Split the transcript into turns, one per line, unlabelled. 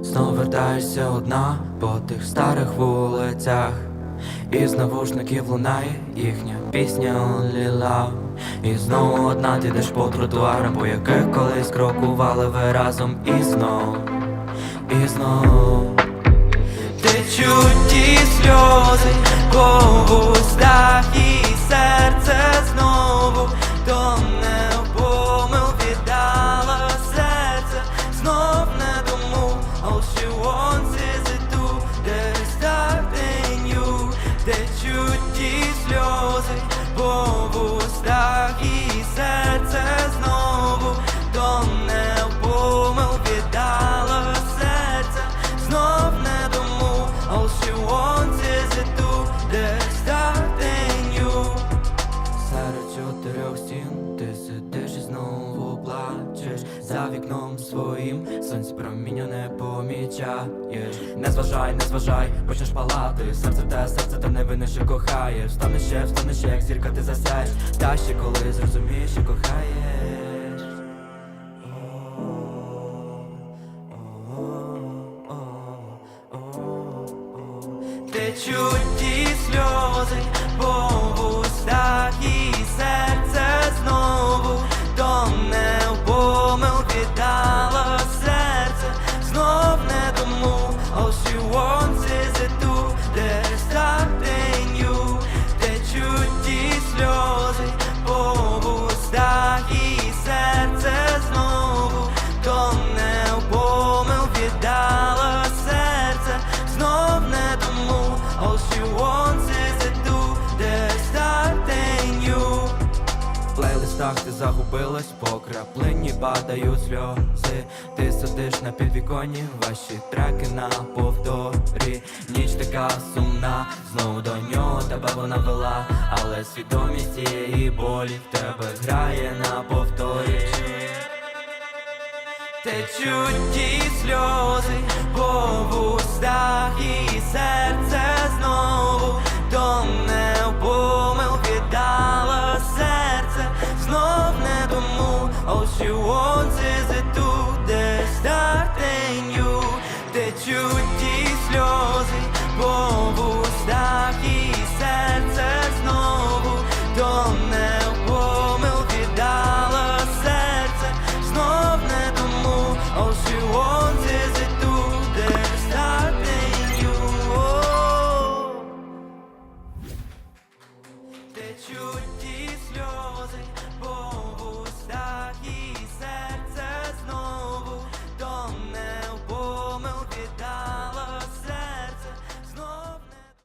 Знов вертаєшся одна по тих старих вулицях, із навушників лунає їхня пісня Love І знову одна ти йдеш по тротуарам, по яких колись крокували ви разом і знов, і знов. Течуть ті сльози по вустах і серце по за вікном своїм. Сонце проміння не помічаєш. Не зважай, не зважай, почнеш палати. Серце те, серце те невинне, що кохає Встане ще, встане ще, як зірка ти засяєш. Та ще коли зрозумієш, що кохаєш. Течуть ті сльози в ти загубилась, по краплині падають сльози. Ти сидиш на підвіконні, ваші треки на повторі. Ніч така сумна, знову до нього тебе вона вела. Але свідомість цієї болі в тебе грає на повторі. Течуть ті сльози по All she wants is